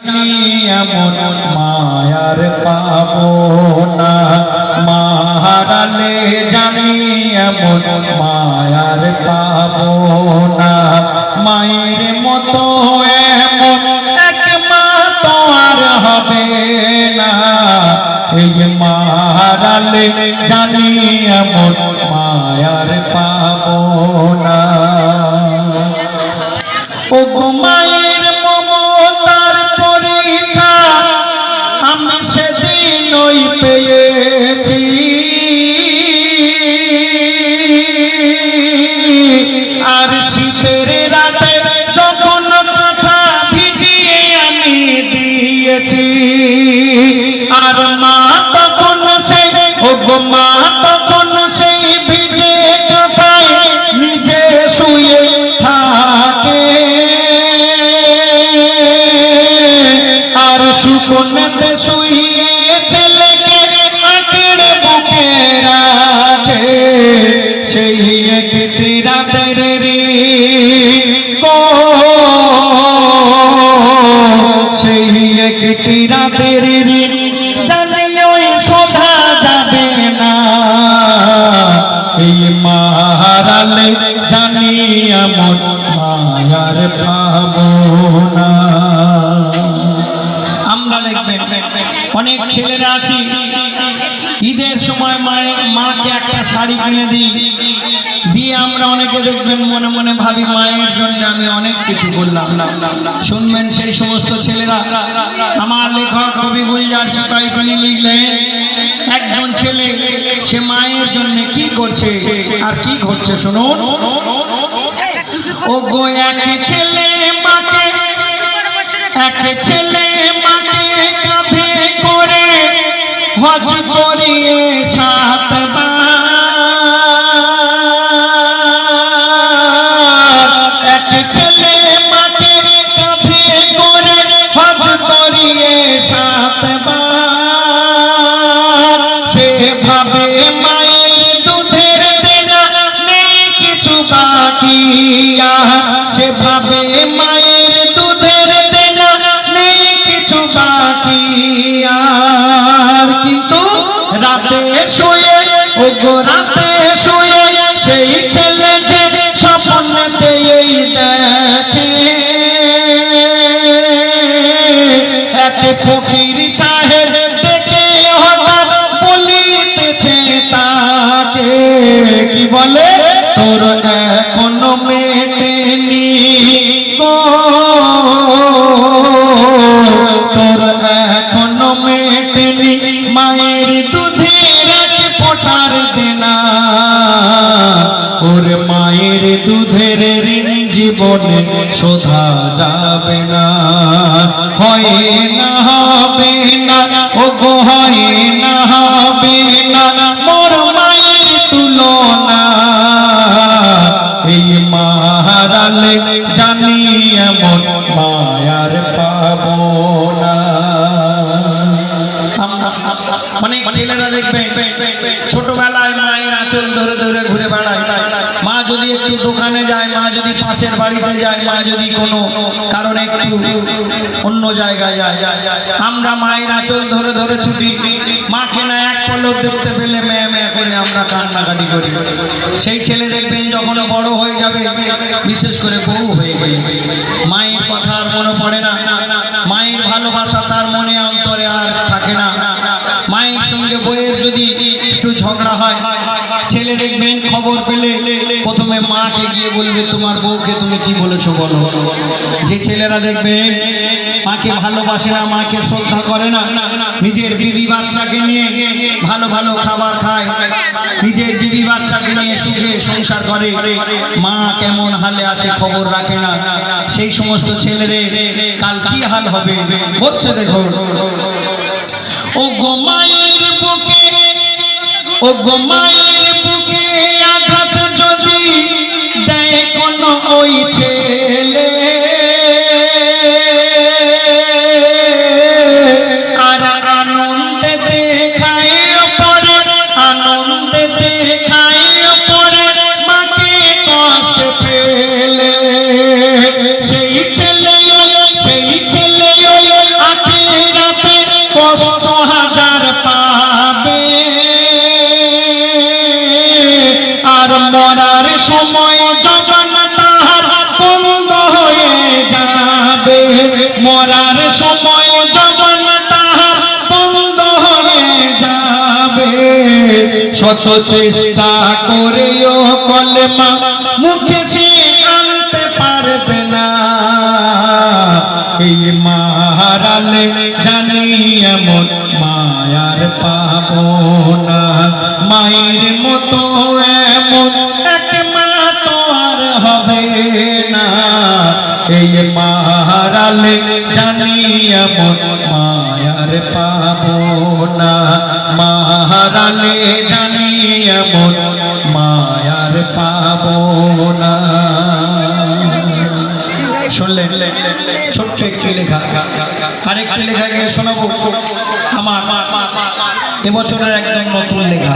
এমন মায়ার পাবো না মাহারালে জানি এমন মায়ার পাবো না মায়ের দিয়েছি মারালে জানি এমন মায়ার পাবো না আমরা দেখবেন, অনেক ছেলেরা আছি। ঈদের সময় মায়ের, মাকে একটা শাড়ি কিনে দিই। দিয়ে আমরা অনেকে দেখবেন মনে মনে ভাবি, মায়ের জন্য আমি অনেক কিছু করলাম শুনবেন সেই সমস্ত ছেলেরা। আমার লেখক কবি গুলজার সিপাহী তিনি লিখলেন একজন ছেলে, সে মায়ের জন্য কি করছে আর কি ঘটছে শুনুন? ও গো এক ছেলে মাকে এক ছেলে মাকে কাঁধে করে হজ করিয়ে সাতবার তাকে কি বলে? তোর এখনও মেটেনি তোর এখনও মেটেনি মায়ের দুধের এক দেনা। ওর মায়ের দুধের ঋণ জীবনে শোধা যাবে না। হয় না, হবে না ও হয় মাহারালে জানি এমন মায়ার পাবো না অনেক ছেলেরা দেখবে, ছোটবেলায় মায়ের আঁচল ধরে ধরে ঘুরে বেড়ায়। মা যদি একটু দোকানে যায়, মা যদি পাশের বাড়িতে যায়, মা যদি কোনো কারণে অন্য জায়গায় যায়। আমরা মায়ের আঁচল ধরে ধরে ছুটি, মাকে না এক পলক দেখতে পেলে মেয়ে মেয়ে আমরা কান্নাকাটি করি। সেই ছেলে দেখবেন যখন বড় হয়ে যাবে, বিশেষ করে বউ হয়ে গেলে। মায়ের কথা আর মনে পড়ে না। মায়ের ভালোবাসা তার মনে অন্তরে আর থাকে না। মায়ের সঙ্গে বইয়ের যদি একটু ঝগড়া হয়, ছেলে দেখবেন খবর পেলে প্রথমে মাকে গিয়ে বলবে তোমার বউকে বলেছ বলো যে ছেলেরা দেখবেন মাকে ভালোবাসে না, মাকে শ্রদ্ধা করে না, নিজের বিবি বাচ্চাকে নিয়ে ভালো ভালো খাবার খায়, নিজের বিবি বাচ্চাকে নিয়ে সুখে সংসার করে। মা কেমন হালে আছে খবর রাখে না। সেই সমস্ত ছেলেদের কাল কি হাল হবে? হচ্ছে দেখো ও গো মায়ের বুকে ও গো ওই ছেলে। আর দেখায় পরে আনন্দে দেখায় পরে কষ্ট পেলে। সেই ছেলে সেই ছেলে রাতে কষ্ট হাজার পাবে। আর মরার সময় শত চেষ্টা করেও কলেমা, মুখে সে আনতে পারবে না। এই মারালে জানি এমন মায়ার পাবো না। মায়ের মতো এমন এক মা তো আর হবে না। এই মারালে জানি এমন মায়ার পাবো না। মারালে জানি এমন মায়ার পাবো না শুনলেন, ছোট্ট একটি লেখা। আরেকটি লেখা গিয়ে শোনাবো। আমার এবছরের একদম নতুন লেখা।